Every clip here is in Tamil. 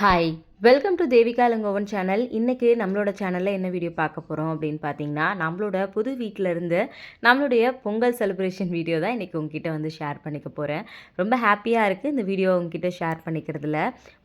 Hi welcome to Devika Langovan channel இன்றைக்கி நம்மளோட சேனலில் என்ன வீடியோ பார்க்க போகிறோம் அப்படின்னு பார்த்தீங்கன்னா நம்மளோட புது வீட்டில் இருந்து நம்மளுடைய பொங்கல் செலிப்ரேஷன் வீடியோ தான் இன்றைக்கி உங்ககிட்ட வந்து ஷேர் பண்ணிக்க போகிறேன் ரொம்ப ஹாப்பியாக இருக்குது இந்த வீடியோ உங்ககிட்ட ஷேர் பண்ணிக்கிறதுல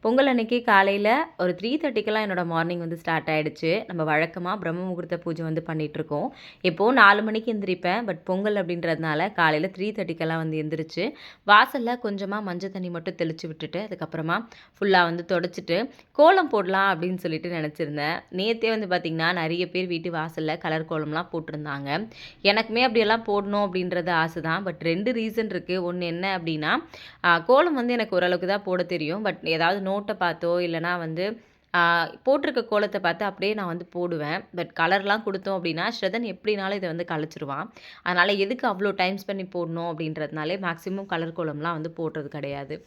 பொங்கல் அன்னைக்கு காலையில் ஒரு த்ரீ தேர்ட்டிக்கெல்லாம் என்னோடய மார்னிங் வந்து ஸ்டார்ட் ஆகிடுச்சு நம்ம வழக்கமாக பிரம்ம முகூர்த்த பூஜை வந்து பண்ணிகிட்ருக்கோம் இப்போது நாலு மணிக்கு எந்திரிப்பேன் பட் பொங்கல் அப்படின்றதுனால காலையில் த்ரீ தேர்ட்டிக்கெல்லாம் வந்து எந்திரிச்சு வாசலில் கொஞ்சமாக மஞ்சள் தண்ணி மட்டும் தெளித்து விட்டுட்டு அதுக்கப்புறமா ஃபுல்லாக வந்து தொடச்சிட்டு கோலம் போடலாம் அப்படின்னு சொல்லிட்டு நினச்சிருந்தேன். நேற்றே வந்து பார்த்திங்கன்னா நிறைய பேர் வீட்டு வாசலில் கலர் கோலம்லாம் போட்டிருந்தாங்க. எனக்குமே அப்படியெல்லாம் போடணும் அப்படின்றது ஆசை தான் பட் ரெண்டு ரீசன் இருக்குது ஒன்று என்ன அப்படின்னா கோலம் வந்து எனக்கு ஓரளவுக்கு தான் போட தெரியும். பட் ஏதாவது நோ நோட்டை பார்த்தோ இல்லைனா வந்து போட்டிருக்க கோலத்தை பார்த்து அப்படியே நான் வந்து போடுவேன். பட் கலர்லாம் கொடுத்தோம் அப்படின்னா ஸ்ரதன் எப்படினாலும் இதை வந்து கழிச்சிருவான். அதனால் எதுக்கு அவ்வளோ டைம் பண்ணி போடணும் அப்படின்றதுனாலே மேக்ஸிமம் கலர் கோலம்லாம் வந்து போடுறது கிடையாது.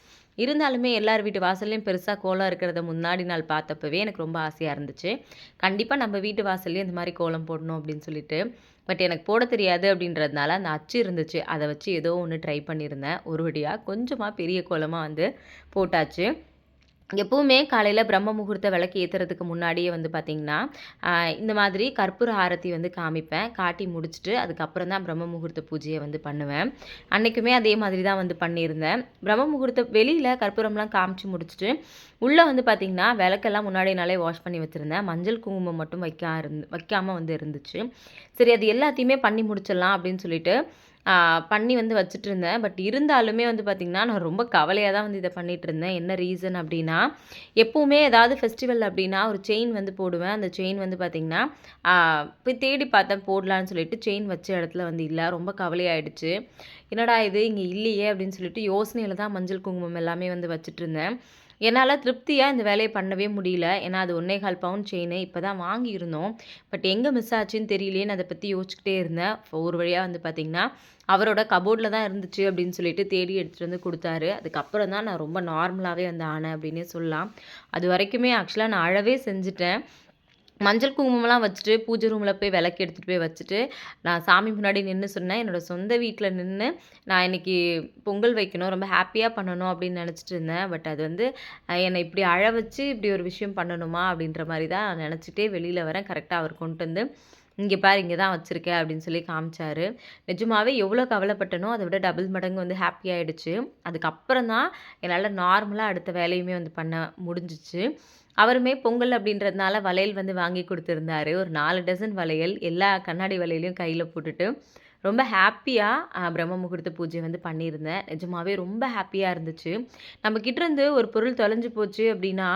இருந்தாலுமே எல்லார் வீட்டு வாசல்லையும் பெருசாக கோலம் இருக்கிறத முன்னாடி நாள் பார்த்தப்பவே எனக்கு ரொம்ப ஆசையாக இருந்துச்சு. கண்டிப்பாக நம்ம வீட்டு வாசல்லையும் இந்த மாதிரி கோலம் போடணும் அப்படின்னு சொல்லிட்டு. பட் எனக்கு போட தெரியாது அப்படின்றதுனால அந்த அச்சு இருந்துச்சு. அதை வச்சு ஏதோ ஒன்று ட்ரை பண்ணியிருந்தேன். ஒரு வழியாக கொஞ்சமாக பெரிய கோலமாக வந்து போட்டாச்சு. எப்பவுமே காலையில் பிரம்ம முகூர்த்த விளக்கு ஏற்றுறதுக்கு முன்னாடியே வந்து பார்த்திங்கன்னா இந்த மாதிரி கற்பூர ஆரத்தி வந்து காமிப்பேன். காட்டி முடிச்சுட்டு அதுக்கப்புறம் தான் பிரம்ம முகூர்த்த பூஜையை வந்து பண்ணுவேன். அன்றைக்குமே அதே மாதிரி தான் வந்து பண்ணியிருந்தேன். பிரம்ம முகூர்த்த வெளியில் கற்பூரம்லாம் காமிச்சு முடிச்சுட்டு உள்ளே வந்து பார்த்திங்கன்னா விளக்கெல்லாம் முன்னாடி நாளே வாஷ் பண்ணி வச்சுருந்தேன். மஞ்சள் குங்குமம் மட்டும் வைக்க இருந்து வைக்காமல் வந்து இருந்துச்சு. சரி அது எல்லாத்தையுமே பண்ணி முடிச்சிடலாம் அப்படின்னு சொல்லிட்டு பண்ணி வந்து வச்சுட்டு இருந்தேன் பட் இருந்தாலுமே வந்து பார்த்திங்கன்னா நான் ரொம்ப கவலையாக தான் வந்து இதை பண்ணிகிட்டு இருந்தேன் என்ன ரீசன் அப்படின்னா எப்போவுமே ஏதாவது ஃபெஸ்டிவல் அப்படின்னா ஒரு செயின் வந்து போடுவேன். அந்த செயின் வந்து பார்த்திங்கன்னா போய் தேடி பார்த்தேன் போடலான்னு சொல்லிட்டு செயின் வச்ச இடத்துல வந்து இல்லை. ரொம்ப கவலையாயிடுச்சு. என்னடா இது இங்கே இல்லையே அப்படின்னு சொல்லிட்டு யோசனையில் தான் மஞ்சள் குங்குமம் எல்லாமே வந்து வச்சுட்டு இருந்தேன் என்னால் திருப்தியாக இந்த வேலையை பண்ணவே முடியல. ஏன்னா அது ஒன்றே கால் பவுன் செயின் இப்போ தான் வாங்கியிருந்தோம். பட் எங்கே மிஸ் ஆச்சுன்னு தெரியலேன்னு அதை பற்றி யோசிச்சுக்கிட்டே இருந்தேன். ஒரு வழியாக வந்து பார்த்திங்கன்னா அவரோட கபோர்டில் தான் இருந்துச்சு அப்படின்னு சொல்லிட்டு தேடி எடுத்துகிட்டு வந்து கொடுத்தாரு. அதுக்கப்புறம் தான் நான் ரொம்ப நார்மலாகவே வந்து ஆனேன் அப்படின்னே சொல்லலாம். அது வரைக்குமே ஆக்சுவலாக நான் அழவே செஞ்சுட்டேன். மஞ்சள் குங்குமம்லாம் வச்சுட்டு பூஜை ரூமில் போய் விளக்கு எடுத்துகிட்டு போய் வச்சுட்டு நான் சாமி முன்னாடி நின்று சொன்னேன். என்னோடய சொந்த வீட்டில் நின்று நான் இன்றைக்கி பொங்கல் வைக்கணும் ரொம்ப ஹாப்பியாக பண்ணணும் அப்படின்னு நினச்சிட்டு இருந்தேன். பட் அது வந்து என்னை இப்படி அழ வச்சு இப்படி ஒரு விஷயம் பண்ணணுமா அப்படின்ற மாதிரி தான் நான் நினச்சிட்டே வெளியில் வரேன். கரெக்டாக அவர் கொண்டு வந்து இங்கே பாரு இங்கே தான் வச்சுருக்கேன் அப்படின்னு சொல்லி காமிச்சாரு. நிஜமாவே எவ்வளோ கவலைப்பட்டனோ அதை விட டபுள் மடங்கு வந்து ஹாப்பி ஆயிடுச்சு. அதுக்கப்புறம் தான் என்னால் நார்மலாக அடுத்த வேலையுமே வந்து பண்ண முடிஞ்சிச்சு. அவருமே பொங்கல் அப்படின்றதுனால வளையல் வந்து வாங்கி கொடுத்துருந்தாரு. ஒரு நாலு டசன் வளையல் எல்லா கண்ணாடி வளையலையும் கையில் போட்டுட்டு ரொம்ப ஹாப்பியாக பிரம்ம முகூர்த்த பூஜை வந்து பண்ணியிருந்தேன். நிஜமாவே ரொம்ப ஹாப்பியாக இருந்துச்சு. நம்ம இருந்து ஒரு பொருள் தொலைஞ்சு போச்சு அப்படின்னா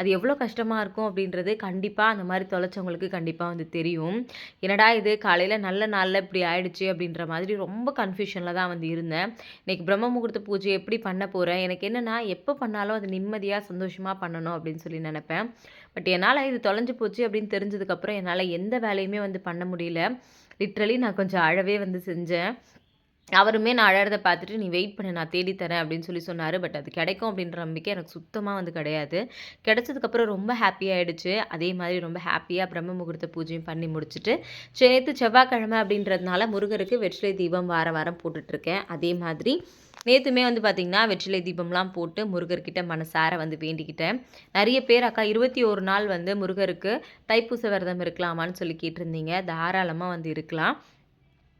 அது எவ்வளோ கஷ்டமாக இருக்கும் அப்படின்றது கண்டிப்பாக அந்த மாதிரி தொலைச்சவங்களுக்கு கண்டிப்பாக வந்து தெரியும். என்னடா இது காலையில் நல்ல நாளில் இப்படி ஆயிடுச்சு அப்படின்ற மாதிரி ரொம்ப கன்ஃபியூஷனில் தான் வந்து இருந்தேன். இன்றைக்கி பிரம்ம முகூர்த்த பூஜை எப்படி பண்ண போகிறேன் எனக்கு என்னென்னா எப்போ பண்ணாலும் அது நிம்மதியாக சந்தோஷமாக பண்ணணும் அப்படின்னு சொல்லி நினப்பேன். பட் என்னால் இது தொலைஞ்சு போச்சு அப்படின்னு தெரிஞ்சதுக்கப்புறம் என்னால் எந்த வேலையுமே வந்து பண்ண முடியல. லிட்ரலி நான் கொஞ்சம் அழவே வந்து செஞ்சேன். அவருமே நான் அழகிறதை பார்த்துட்டு நீ வெயிட் பண்ண நான் தேடி தரேன் அப்படின்னு சொல்லி சொன்னார். பட் அது கிடைக்கும் அப்படின்ற நம்பிக்கை எனக்கு சுத்தமாக வந்து கிடையாது. கிடைச்சதுக்கப்புறம் ரொம்ப ஹாப்பியாகிடுச்சு அதே மாதிரி ரொம்ப ஹாப்பியாக பிரம்ம முகூர்த்த பூஜையும் பண்ணி முடிச்சுட்டு நேற்று செவ்வாய்க்கிழமை அப்படின்றதுனால முருகருக்கு வெற்றிலை தீபம் வார வாரம் போட்டுட்ருக்கேன். அதே மாதிரி நேற்றுமே வந்து பார்த்திங்கன்னா வெற்றிலை தீபம்லாம் போட்டு முருகர்கிட்ட மனசார வந்து வேண்டிக்கிட்டேன். நிறைய பேர் அக்கா இருபத்தி ஒரு நாள் வந்து முருகருக்கு தைப்பூச விரதம் இருக்கலாமான்னு சொல்லி கேட்டிருந்தீங்க. தாராளமாக வந்து இருக்கலாம்.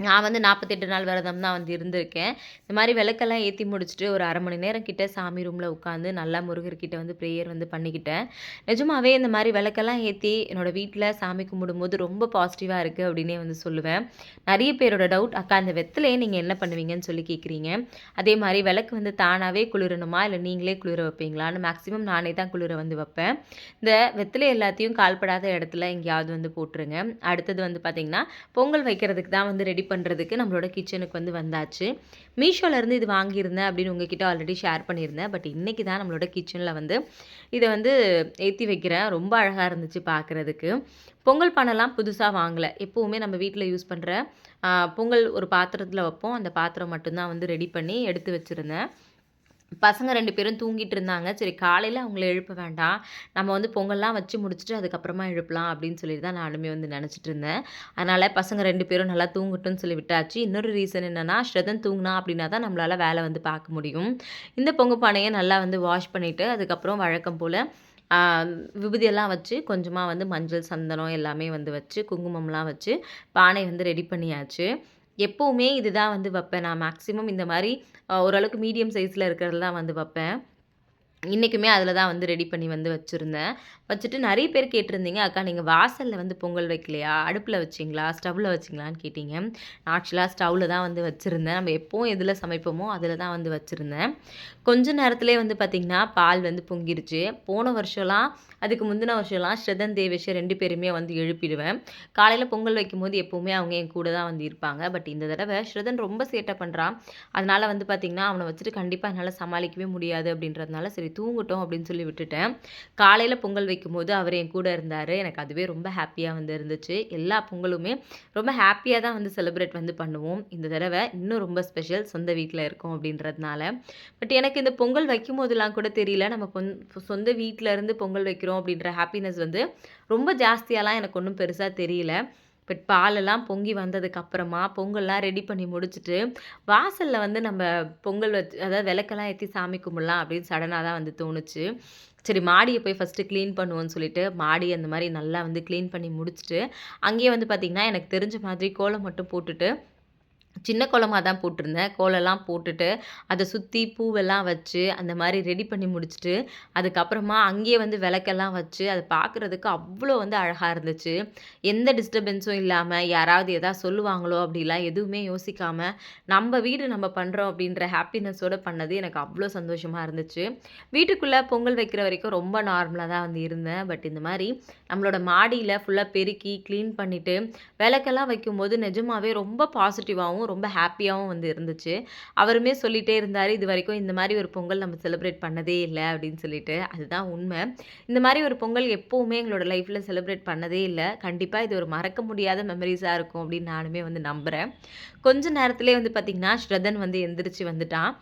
நான் வந்து நாற்பத்தெட்டு நாள் விரதம் தான் வந்து இருந்திருக்கேன். இந்த மாதிரி விளக்கெல்லாம் ஏற்றி முடிச்சுட்டு ஒரு அரை மணி நேரம் கிட்டே சாமி ரூமில் உட்காந்து நல்லா முருகர்கிட்ட வந்து ப்ரேயர் வந்து பண்ணிக்கிட்டேன். நிஜமாகவே இந்த மாதிரி விளக்கெல்லாம் ஏற்றி என்னோடய வீட்டில் சாமி கும்பிடும்போது ரொம்ப பாசிட்டிவாக இருக்குது அப்படின்னே வந்து சொல்லுவேன். நிறைய பேரோட டவுட் அக்கா அந்த வெத்திலையே நீங்கள் என்ன பண்ணுவீங்கன்னு சொல்லி கேட்குறீங்க அதே மாதிரி விளக்கு வந்து தானாகவே குளிரணுமா? இல்லை நீங்களே குளிர வைப்பீங்களான்னு மேக்ஸிமம் நானே தான் குளிர வந்து வைப்பேன். இந்த வெத்திலை எல்லாத்தையும் கால்படாத இடத்துல எங்கேயாவது வந்து போட்டுருங்க. அடுத்தது வந்து பார்த்திங்கன்னா பொங்கல் வைக்கிறதுக்கு தான் வந்து ரெடி பண்ணுறதுக்கு நம்மளோட கிச்சனுக்கு வந்து வந்தாச்சு. மீஷோலேருந்து இது வாங்கியிருந்தேன் அப்படின்னு உங்ககிட்ட ஆல்ரெடி ஷேர் பண்ணியிருந்தேன். பட் இன்றைக்கி தான் நம்மளோட கிச்சனில் வந்து இதை வந்து ஏற்றி வைக்கிறேன். ரொம்ப அழகாக இருந்துச்சு பார்க்குறதுக்கு பொங்கல் பானைலாம் புதுசாக வாங்கலை. எப்போவுமே நம்ம வீட்டில் யூஸ் பண்ணுற பொங்கல் ஒரு பாத்திரத்தில் வைப்போம். அந்த பாத்திரம் மட்டும்தான் வந்து ரெடி பண்ணி எடுத்து வச்சுருந்தேன். பசங்க ரெண்டு பேரும் தூங்கிட்டு இருந்தாங்க. சரி காலையில் அவங்கள எழுப்ப வேண்டாம். நம்ம வந்து பொங்கல்லாம் வச்சு முடிச்சுட்டு அதுக்கப்புறமா எழுப்பலாம் அப்படின்னு சொல்லி தான் நானுமே வந்து நினச்சிட்டு இருந்தேன். அதனால் பசங்க ரெண்டு பேரும் நல்லா தூங்கட்டும்னு சொல்லி விட்டாச்சு. இன்னொரு ரீசன் என்னென்னா ஸ்ரதன் தூங்கினா அப்படின்னா தான் நம்மளால் வேலை வந்து பார்க்க முடியும். இந்த பொங்கல் பானையை நல்லா வந்து வாஷ் பண்ணிவிட்டு அதுக்கப்புறம் வழக்கம் போல் விபூதியெல்லாம் வச்சு கொஞ்சமாக வந்து மஞ்சள் சந்தனம் எல்லாமே வந்து வச்சு குங்குமம்லாம் வச்சு பானை வந்து ரெடி பண்ணியாச்சு. எப்போவுமே இதுதான் வந்து வைப்பேன் நான் மேக்ஸிமம் இந்த மாதிரி ஓரளவுக்கு மீடியம் சைஸில் இருக்கிறது தான் வந்து வைப்பேன். இன்றைக்குமே அதில் தான் வந்து ரெடி பண்ணி வந்து வச்சுருந்தேன். வச்சுட்டு நிறைய பேர் கேட்டிருந்தீங்க அக்கா நீங்கள் வாசலில் வந்து பொங்கல் வைக்கலையா? அடுப்பில் வச்சிங்களா? ஸ்டவ்வில் வச்சிங்களான்னு கேட்டிங்க. நான் ஆக்சுவலாக ஸ்டவ்வில் தான் வந்து வச்சுருந்தேன். நம்ம எப்போவும் எதில் சமைப்போமோ அதில் தான் வந்து வச்சுருந்தேன். கொஞ்ச நேரத்துலேயே வந்து பார்த்திங்கன்னா பால் வந்து பொங்கிருச்சு. போன வருஷம்லாம் அதுக்கு முந்தின வருஷம்லாம் ஸ்ரதன் தேவேஷை ரெண்டு பேருமே வந்து எழுப்பிடுவேன். காலையில் பொங்கல் வைக்கும்போது எப்போவுமே அவங்க என் கூட தான் வந்து இருப்பாங்க. பட் இந்த தடவை ஸ்ரதன் ரொம்ப சேட்டை பண்ணுறான் அதனால் வந்து பார்த்திங்கன்னா அவனை வச்சுட்டு கண்டிப்பாக என்னால் சமாளிக்கவே முடியாது அப்படின்றதுனால சரி தூங்கட்டும் அப்படின்னு சொல்லி விட்டுட்டேன். காலையில் பொங்கல் வைக்கும்போது அவர் என் கூட இருந்தார். எனக்கு அதுவே ரொம்ப ஹாப்பியாக வந்து இருந்துச்சு. எல்லா பொங்கலுமே ரொம்ப ஹாப்பியாக தான் வந்து செலிப்ரேட் வந்து பண்ணுவோம். இந்த தடவை இன்னும் ரொம்ப ஸ்பெஷல் சொந்த வீட்டில் இருக்கோம் அப்படின்றதுனால. பட் எனக்கு இந்த பொங்கல் வைக்கும் போதெல்லாம் கூட தெரியல. நம்ம சொந்த வீட்டில் இருந்து பொங்கல் வைக்கிறோம் அப்படின்ற ஹாப்பினஸ் வந்து ரொம்ப ஜாஸ்தியாலாம் எனக்கு ஒன்றும் பெருசாக தெரியல. பட் பாலெல்லாம் பொங்கி வந்ததுக்கப்புறமா பொங்கல்லாம் ரெடி பண்ணி முடிச்சுட்டு வாசலில் வந்து நம்ம பொங்கல் வச்சு அதாவது விளக்கெல்லாம் ஏற்றி சாமி கும்பிடலாம் அப்படின்னு சடனாக தான் வந்து தோணுச்சு. சரி மாடியை போய் ஃபஸ்ட்டு க்ளீன் பண்ணுவோன்னு சொல்லிட்டு மாடி அந்த மாதிரி நல்லா வந்து க்ளீன் பண்ணி முடிச்சுட்டு அங்கேயே வந்து பார்த்திங்கன்னா எனக்கு தெரிஞ்ச மாதிரி கோலம் மட்டும் போட்டுட்டு சின்ன கோலமாக தான் போட்டிருந்தேன். கோலம்லாம் போட்டுட்டு அதை சுற்றி பூவெல்லாம் வச்சு அந்த மாதிரி ரெடி பண்ணி முடிச்சுட்டு அதுக்கப்புறமா அங்கேயே வந்து விளக்கெல்லாம் வச்சு அதை பார்க்குறதுக்கு அவ்வளோ வந்து அழகாக இருந்துச்சு. எந்த டிஸ்டர்பன்ஸும் இல்லாமல் யாராவது எதாவது சொல்லுவாங்களோ அப்படிலாம் எதுவுமே யோசிக்காமல் நம்ம வீடு நம்ம பண்ணுறோம் அப்படின்ற ஹாப்பினஸோடு பண்ணது எனக்கு அவ்வளோ சந்தோஷமாக இருந்துச்சு. வீட்டுக்குள்ளே பொங்கல் வைக்கிற வரைக்கும் ரொம்ப நார்மலாக தான் வந்து இருந்தேன். பட் இந்த மாதிரி நம்மளோட மாடியில் ஃபுல்லாக பெருக்கி க்ளீன் பண்ணிவிட்டு விளக்கெல்லாம் வைக்கும்போது நிஜமாகவே ரொம்ப பாசிட்டிவாகவும் ரொம்ப ஹாப்பியாகவும் வந்து இருந்துச்சு. அவருமே சொல்லிகிட்டே இருந்தார் இது வரைக்கும் இந்த மாதிரி ஒரு பொங்கல் நம்ம செலிப்ரேட் பண்ணதே இல்லை அப்படின்னு சொல்லிட்டு. அதுதான் உண்மை. இந்த மாதிரி ஒரு பொங்கல் எப்போவுமே எங்களோட லைஃப்பில் செலிப்ரேட் பண்ணதே இல்லை. கண்டிப்பாக இது ஒரு மறக்க முடியாத மெமரிஸாக இருக்கும் அப்படின்னு நானுமே வந்து நம்புகிறேன் கொஞ்ச நேரத்துலேயே வந்து பார்த்திங்கன்னா ஸ்ரதன் வந்து எந்திரிச்சு வந்துட்டான்.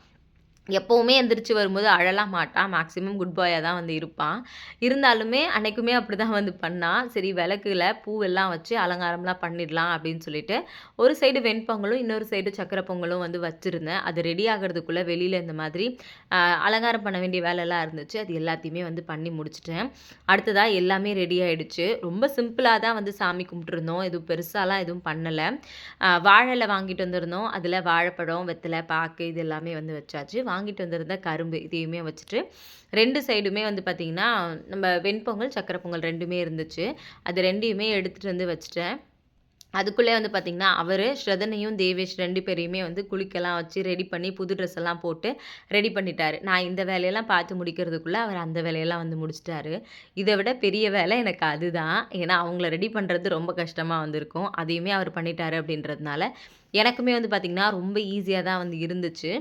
எப்போவுமே எந்திரிச்சு வரும்போது அழலாம் மாட்டான் மேக்ஸிமம் குட் பாயாக தான் வந்து இருப்பான் இருந்தாலுமே அன்றைக்குமே அப்படி தான் வந்து பண்ணான் சரி விளக்குல பூவெல்லாம் வச்சு அலங்காரம்லாம் பண்ணிடலாம் அப்படின்னு சொல்லிட்டு ஒரு சைடு வெண்பொங்கலும் இன்னொரு சைடு சக்கரை பொங்கலும் வந்து வச்சுருந்தேன். அது ரெடி ஆகிறதுக்குள்ளே வெளியில் இந்த மாதிரி அலங்காரம் பண்ண வேண்டிய வேலைலாம் இருந்துச்சு. அது எல்லாத்தையுமே வந்து பண்ணி முடிச்சிட்டேன். அடுத்ததாக எல்லாமே ரெடி ஆகிடுச்சு ரொம்ப சிம்பிளாக தான் வந்து சாமி கும்பிட்டுருந்தோம். எதுவும் பெருசாலாம் எதுவும் பண்ணலை. வாழலை வாங்கிட்டு வந்திருந்தோம். அதில் வாழைப்பழம் வெத்தலை பாக்கு இது எல்லாமே வந்து வச்சாச்சு. வாங்கிட்டு வந்திருந்த கரும்பு இதையுமே வச்சுட்டு ரெண்டு சைடுமே வந்து பார்த்திங்கன்னா நம்ம வெண்பொங்கல் சக்கரை பொங்கல் ரெண்டுமே இருந்துச்சு. அது ரெண்டையுமே எடுத்துகிட்டு வந்து வச்சுட்டேன். அதுக்குள்ளே வந்து பார்த்திங்கன்னா அவர் ஸ்ரதனையும் தேவேஷ் ரெண்டு பேரையுமே வந்து குளிக்கலாம் வச்சு ரெடி பண்ணி புது ட்ரெஸ் எல்லாம் போட்டு ரெடி பண்ணிட்டார். நான் இந்த வேலையெல்லாம் பார்த்து முடிக்கிறதுக்குள்ளே அவர் அந்த வேலையெல்லாம் வந்து முடிச்சிட்டாரு. இதை விட பெரிய வேலை எனக்கு அதுதான். ஏன்னா அவங்கள ரெடி பண்ணுறது ரொம்ப கஷ்டமாக வந்திருக்கும். அதையுமே அவர் பண்ணிட்டாரு அப்படின்றதுனால எனக்குமே வந்து பார்த்திங்கன்னா ரொம்ப ஈஸியாக தான் வந்து இருந்துச்சு.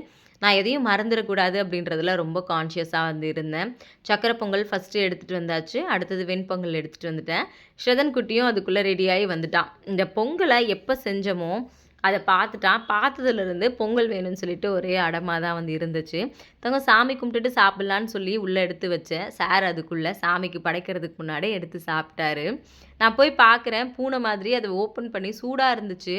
நான் எதையும் மறந்துடக்கூடாது அப்படின்றதுல ரொம்ப கான்ஷியஸாக வந்து இருந்தேன். சக்கரை பொங்கல் ஃபஸ்ட்டு எடுத்துகிட்டு வந்தாச்சு. அடுத்தது வெண்பொங்கல் எடுத்துகிட்டு வந்துட்டேன். ஸ்ரதன் குட்டியும் அதுக்குள்ளே ரெடியாகி வந்துட்டான். இந்த பொங்கலை எப்போ செஞ்சோமோ அதை பார்த்துட்டான் பார்த்ததுலேருந்து பொங்கல் வேணும்னு சொல்லிட்டு ஒரே அடமாக தான் வந்து இருந்துச்சு. தங்க சாமி கும்பிட்டுட்டு சாப்பிட்லான்னு சொல்லி உள்ளே எடுத்து வச்சேன். சார் அதுக்குள்ளே சாமிக்கு படைக்கிறதுக்கு முன்னாடி எடுத்து சாப்பிட்டாரு. நான் போய் பார்க்குறேன் பூனை மாதிரி அதை ஓப்பன் பண்ணி சூடாக இருந்துச்சு.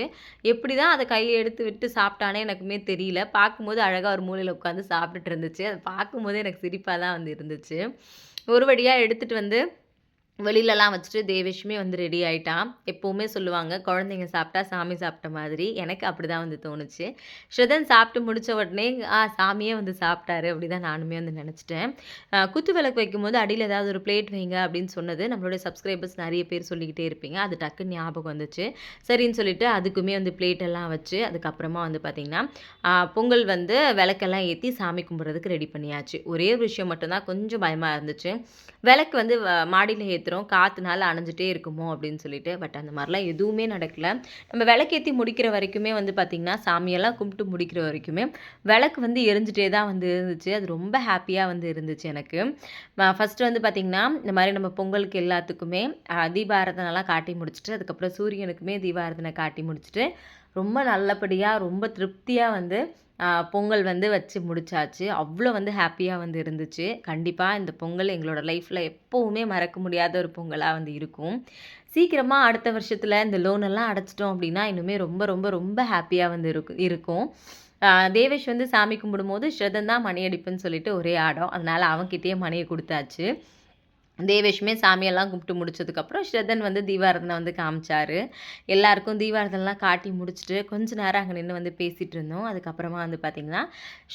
எப்படி தான் அதை கையில் எடுத்து விட்டு சாப்பிட்டானே எனக்குமே தெரியல. பார்க்கும்போது அழகாக ஒரு மூலையில் உட்காந்து சாப்பிட்டுட்டு இருந்துச்சு. அதை பார்க்கும்போது எனக்கு சிரிப்பாக தான் வந்து இருந்துச்சு. ஒரு வழியாக எடுத்துகிட்டு வந்து வெளியிலலாம் வச்சுட்டு தேவேஷுமே வந்து ரெடி ஆகிட்டான் எப்போவுமே சொல்லுவாங்க குழந்தைங்க சாப்பிட்டா சாமி சாப்பிட்ட மாதிரி. எனக்கு அப்படி தான் வந்து தோணுச்சு. ஸ்ரதன் சாப்பிட்டு முடித்த உடனே ஆ சாமியே வந்து சாப்பிட்டாரு. அப்படி தான் நானுமே வந்து நினச்சிட்டேன். குத்து விளக்கு வைக்கும்போது அடியில் ஏதாவது ஒரு பிளேட் வைங்க அப்படின்னு சொன்னது நம்மளுடைய சப்ஸ்கிரைபர்ஸ் நிறைய பேர் சொல்லிக்கிட்டே இருப்பீங்க. அது டக்குன்னு ஞாபகம் வந்துச்சு. சரின்னு சொல்லிட்டு அதுக்குமே வந்து பிளேட் எல்லாம் வச்சு அதுக்கப்புறமா வந்து பார்த்திங்கன்னா பொங்கல் வந்து விளக்கெல்லாம் ஏற்றி சாமி கும்பிட்றதுக்கு ரெடி பண்ணியாச்சு. ஒரே ஒரு விஷயம் மட்டும்தான் கொஞ்சம் பயமாக இருந்துச்சு. விளக்கு வந்து மாடியில் ஏற்று ஏற்றுறோம் காற்றுனால அணைஞ்சிட்டே இருக்குமோ அப்படின்னு சொல்லிட்டு. பட் அந்த மாதிரிலாம் எதுவுமே நடக்கலை. நம்ம விளக்கேற்றி முடிக்கிற வரைக்குமே வந்து பார்த்திங்கன்னா சாமியெல்லாம் கும்பிட்டு முடிக்கிற வரைக்குமே விளக்கு வந்து எரிஞ்சிட்டே தான் வந்து இருந்துச்சு. அது ரொம்ப ஹாப்பியாக வந்து இருந்துச்சு எனக்கு. ஃபஸ்ட்டு வந்து பார்த்திங்கன்னா இந்த மாதிரி நம்ம பொங்கலுக்கு எல்லாத்துக்குமே தீபாரதனெல்லாம் காட்டி முடிச்சுட்டு அதுக்கப்புறம் சூரியனுக்குமே தீபாரதனை காட்டி முடிச்சுட்டு ரொம்ப நல்லபடியாக ரொம்ப திருப்தியாக வந்து பொங்கல் வந்து வச்சு முடிச்சாச்சு. அவ்வளோ வந்து ஹாப்பியாக வந்து இருந்துச்சு. கண்டிப்பாக இந்த பொங்கல் எங்களோட லைஃப்பில் எப்போவுமே மறக்க முடியாத ஒரு பொங்கலாக வந்து இருக்கும். சீக்கிரமாக அடுத்த வருஷத்தில் இந்த லோனெல்லாம் அடைச்சிட்டோம் அப்படின்னா இன்னுமே ரொம்ப ரொம்ப ரொம்ப ஹாப்பியாக வந்து இருக்கும். இருக்கும் தேவேஷ் வந்து சாமி கும்பிடும்போது ஸ்ரதன் தான் மணி அடிப்புன்னு சொல்லிட்டு ஒரே ஆடம். அதனால் அவன்கிட்டயே மணியை கொடுத்தாச்சு. தேவேஷுமே சாமியெல்லாம் கும்பிட்டு முடிச்சதுக்கப்புறம் ஸ்ரதன் வந்து தீபாரதனை வந்து காமிச்சாரு. எல்லாருக்கும் தீபாரதனெலாம் காட்டி முடிச்சுட்டு கொஞ்ச நேரம் அங்கே நின்று வந்து பேசிகிட்டு இருந்தோம். அதுக்கப்புறமா வந்து பார்த்திங்கன்னா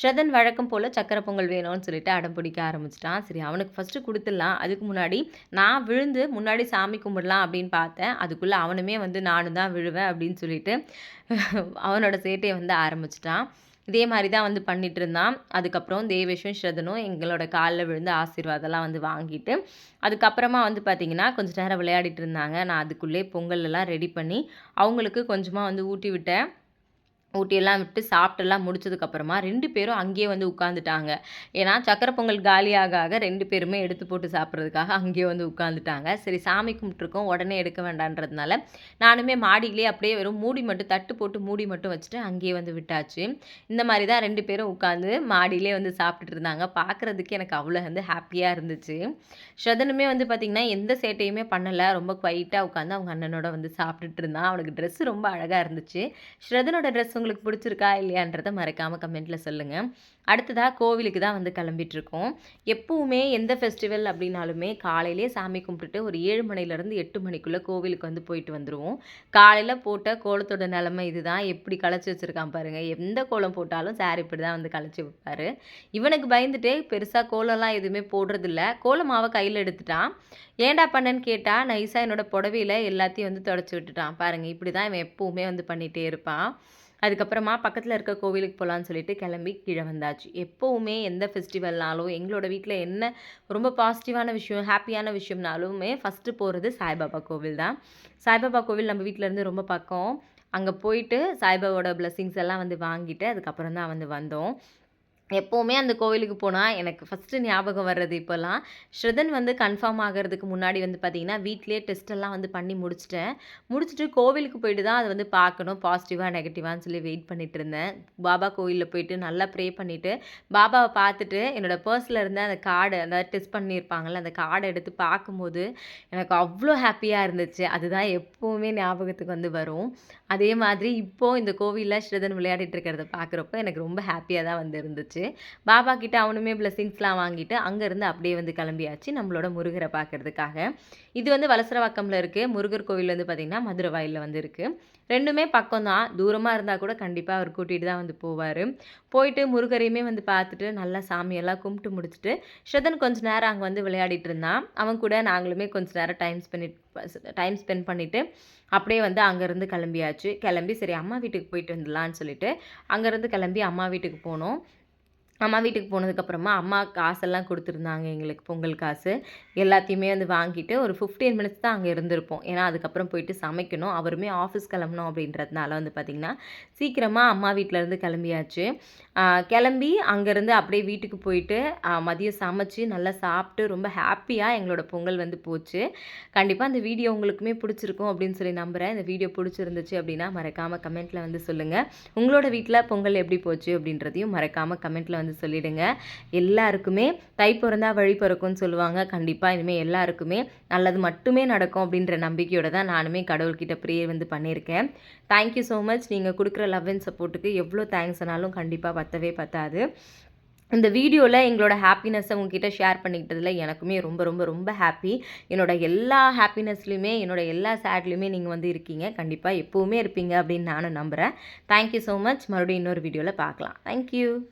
ஸ்ரதன் வழக்கம் போல் சக்கரை பொங்கல் வேணும்னு சொல்லிட்டு அடம் பிடிக்க ஆரம்பிச்சிட்டான். சரி அவனுக்கு ஃபஸ்ட்டு கொடுத்துடலாம். அதுக்கு முன்னாடி நான் விழுந்து முன்னாடி சாமி கும்பிடலாம் அப்படின்னு பார்த்தேன். அதுக்குள்ளே அவனுமே வந்து நானும் தான் விழுவேன் அப்படின்னு சொல்லிட்டு அவனோட சேட்டையை வந்து ஆரம்பிச்சிட்டான். இதே மாதிரி தான் வந்து பண்ணிட்டு இருந்தான் அதுக்கப்புறம் தேவேஷும் ஸ்ரதனும் எங்களோட காலில் விழுந்து ஆசீர்வாதம்லாம் வந்து வாங்கிட்டு அதுக்கப்புறமா வந்து பார்த்திங்கன்னா கொஞ்சம் நேரம் விளையாடிட்டு இருந்தாங்க நான் அதுக்குள்ளே பொங்கல் எல்லாம் ரெடி பண்ணி அவங்களுக்கு கொஞ்சமாக வந்து ஊட்டி விட்டேன் ஊட்டியெல்லாம் விட்டு சாப்பிட்டெல்லாம் முடிச்சதுக்கப்புறமா ரெண்டு பேரும் அங்கேயே வந்து உட்காந்துட்டாங்க ஏன்னா சக்கரை பொங்கல் காலியாக ஆக ரெண்டு பேருமே எடுத்து போட்டு சாப்பிட்றதுக்காக அங்கேயே வந்து உட்காந்துட்டாங்க சரி சாமி கும்பிட்ருக்கோம் உடனே எடுக்க வேண்டான்றதுனால நானுமே மாடியிலே அப்படியே வெறும் மூடி மட்டும் தட்டு போட்டு மூடி மட்டும் வச்சுட்டு அங்கேயே வந்து விட்டாச்சு. இந்த மாதிரி தான் ரெண்டு பேரும் உட்காந்து மாடியிலே வந்து சாப்பிட்டுட்டு இருந்தாங்க. பார்க்குறதுக்கு எனக்கு அவ்வளோ வந்து ஹாப்பியாக இருந்துச்சு. ஸ்ரதனுமே வந்து பார்த்திங்கன்னா எந்த சேட்டையுமே பண்ணலை. ரொம்ப குவைட்டாக உட்காந்து அவங்க அண்ணனோட வந்து சாப்பிட்டுட்டு இருந்தான். அவனுக்கு ட்ரெஸ்ஸு ரொம்ப அழகாக இருந்துச்சு. ஸ்ரதனோட ட்ரெஸ் உங்களுக்கு பிடிச்சிருக்கா இல்லையான்றதை மறக்காமல் கமெண்ட்டில் சொல்லுங்கள் அடுத்ததாக கோவிலுக்கு தான் வந்து கிளம்பிட்டுருக்கோம். எப்போவுமே எந்த ஃபெஸ்டிவல் அப்படின்னாலுமே காலையிலே சாமி கும்பிட்டுட்டு ஒரு ஏழு மணிலேருந்து எட்டு மணிக்குள்ளே கோவிலுக்கு வந்து போயிட்டு வந்துடுவோம் காலையில் போட்ட கோலத்தோட நிலமை இதுதான். எப்படி களைச்சி வச்சுருக்கான் பாருங்கள் எந்த கோலம் போட்டாலும் சார் இப்படி தான் வந்து களைச்சி வைப்பார். இவனுக்கு பயந்துட்டு பெருசாக கோலம்லாம் எதுவுமே போடுறதில்ல. கோலமாவை கையில் எடுத்துட்டான். ஏன்டா பண்ணேன்னு கேட்டால் நைஸாக என்னோடய புடவையில் எல்லாத்தையும் வந்து தொடச்சி விட்டுட்டான். பாருங்கள் இப்படி தான் இவன் எப்போவுமே வந்து பண்ணிகிட்டே இருப்பான். அதுக்கப்புறமா பக்கத்தில் இருக்க கோவிலுக்கு போகலான்னு சொல்லிட்டு கிளம்பி கீழே வந்தாச்சு. எப்போவுமே எந்த ஃபெஸ்டிவல்னாலும் எங்களோட வீட்டில் என்ன ரொம்ப பாசிட்டிவான விஷயம் ஹாப்பியான விஷயம்னாலுமே ஃபஸ்ட்டு போகிறது சாய்பாபா கோவில் தான். சாய்பாபா கோவில் நம்ம வீட்டிலேருந்து ரொம்ப பக்கம். அங்கே போயிட்டு சாய்பாபாவோட பிளெஸ்ஸிங்ஸ் எல்லாம் வந்து வாங்கிட்டு அதுக்கப்புறம் தான் வந்து வந்தோம். எப்போவுமே அந்த கோவிலுக்கு போனால் எனக்கு ஃபஸ்ட்டு ஞாபகம் வர்றது இப்போல்லாம் ஸ்ரதன் வந்து கன்ஃபார்ம் ஆகிறதுக்கு முன்னாடி வந்து பார்த்திங்கன்னா வீட்டிலேயே டெஸ்ட்டெல்லாம் வந்து பண்ணி முடிச்சிட்டேன். முடிச்சுட்டு கோவிலுக்கு போயிட்டு தான் அதை வந்து பார்க்கணும். பாசிட்டிவாக நெகட்டிவான்னு சொல்லி வெயிட் பண்ணிட்டு இருந்தேன். பாபா கோவிலில் போயிட்டு நல்லா ப்ரே பண்ணிவிட்டு பாபாவை பார்த்துட்டு என்னோடய பர்ஸில் இருந்த அந்த கார்டு அந்த டெஸ்ட் பண்ணியிருப்பாங்கள்ல அந்த கார்டை எடுத்து பார்க்கும்போது எனக்கு அவ்வளோ ஹாப்பியாக இருந்துச்சு. அதுதான் எப்போவுமே ஞாபகத்துக்கு வந்து வரும். அதே மாதிரி இப்போது இந்த கோவிலில் ஸ்ரதன் விளையாடிட்டு இருக்கிறத பார்க்குறப்போ எனக்கு ரொம்ப ஹாப்பியாக தான் வந்து இருந்துச்சு. பாபா கிட்ட அவனுமே பிளெஸிங்ஸ்லாம் வாங்கிட்டு அங்கேருந்து அப்படியே வந்து கிளம்பியாச்சு நம்மளோட முருகரை பார்க்குறதுக்காக. இது வந்து வலசரவாக்கமில் இருக்குது முருகர் கோவில் வந்து பார்த்திங்கன்னா மதுரை வாயிலில் வந்து இருக்குது ரெண்டுமே பக்கம் தான். தூரமாக இருந்தால் கூட கண்டிப்பாக அவர் கூட்டிகிட்டு தான் வந்து போவார். போயிட்டு முருகரையுமே வந்து பார்த்துட்டு நல்லா சாமியெல்லாம் கும்பிட்டு முடிச்சுட்டு ஸ்ரதன் கொஞ்ச நேரம் அங்கே வந்து விளையாடிட்டு இருந்தான். அவன் கூட நாங்களுமே கொஞ்ச நேரம் டைம் ஸ்பெண்ட் டைம் ஸ்பெண்ட் பண்ணிவிட்டு அப்படியே வந்து அங்கேருந்து கிளம்பியாச்சு. கிளம்பி சரி அம்மா வீட்டுக்கு போயிட்டு வந்துடலான்னு சொல்லிட்டு அங்கேருந்து கிளம்பி அம்மா வீட்டுக்கு போனோம். அம்மா வீட்டுக்கு போனதுக்கப்புறமா அம்மா காசெல்லாம் கொடுத்துருந்தாங்க எங்களுக்கு பொங்கல் காசு. எல்லாத்தையுமே வந்து வாங்கிட்டு ஒரு ஃபிஃப்டீன் மினிட்ஸ் தான் அங்கே இருந்திருப்போம். ஏன்னா அதுக்கப்புறம் போயிட்டு சமைக்கணும். அவருமே ஆஃபீஸ் கிளம்பணும் அப்படின்றதுனால வந்து பார்த்திங்கன்னா சீக்கிரமாக அம்மா வீட்டிலேருந்து கிளம்பியாச்சு. கிளம்பி அங்கேருந்து அப்படியே வீட்டுக்கு போயிட்டு மதியம் சமைச்சு நல்லா சாப்பிட்டு ரொம்ப ஹாப்பியாக எங்களோட பொங்கல் வந்து போச்சு. கண்டிப்பாக அந்த வீடியோ உங்களுக்குமே பிடிச்சிருக்கும் அப்படின்னு சொல்லி நம்புகிறேன் இந்த வீடியோ பிடிச்சிருந்துச்சு அப்படின்னா மறக்காமல் கமெண்ட்டில் வந்து சொல்லுங்கள் உங்களோட வீட்டில் பொங்கல் எப்படி போச்சு அப்படின்றதையும் மறக்காமல் கமெண்ட்டில் வந்து சொல்லிவிடுங்க எல்லாருக்குமே தை பிறந்தா வழி பிறக்கும்னு சொல்லுவாங்க. கண்டிப்பாக இனிமேல் எல்லாருக்குமே நல்லது மட்டுமே நடக்கும் அப்படின்ற நம்பிக்கையோட தான் நானுமே கடவுள்கிட்ட ப்ரேயர் வந்து பண்ணியிருக்கேன். தேங்க்யூ ஸோ மச் நீங்கள் கொடுக்குற லவ் அண்ட் சப்போர்ட்டுக்கு எவ்வளோ தேங்க்ஸ்னாலும் கண்டிப்பாக பத்தவே பத்தாது. இந்த வீடியோவில் எங்களோட ஹாப்பினஸ்ஸை உங்ககிட்ட ஷேர் பண்ணிக்கிட்டதில் எனக்குமே ரொம்ப ரொம்ப ரொம்ப ஹாப்பி என்னோட எல்லா ஹாப்பினஸ்லையுமே என்னோட எல்லா சேட்லேயுமே நீங்கள் வந்து இருக்கீங்க. கண்டிப்பாக எப்போவுமே இருப்பீங்க அப்படின்னு நானும் நம்புகிறேன் தேங்க்யூ ஸோ மச் மறுபடியும் இன்னொரு வீடியோவில் பார்க்கலாம். தேங்க்யூ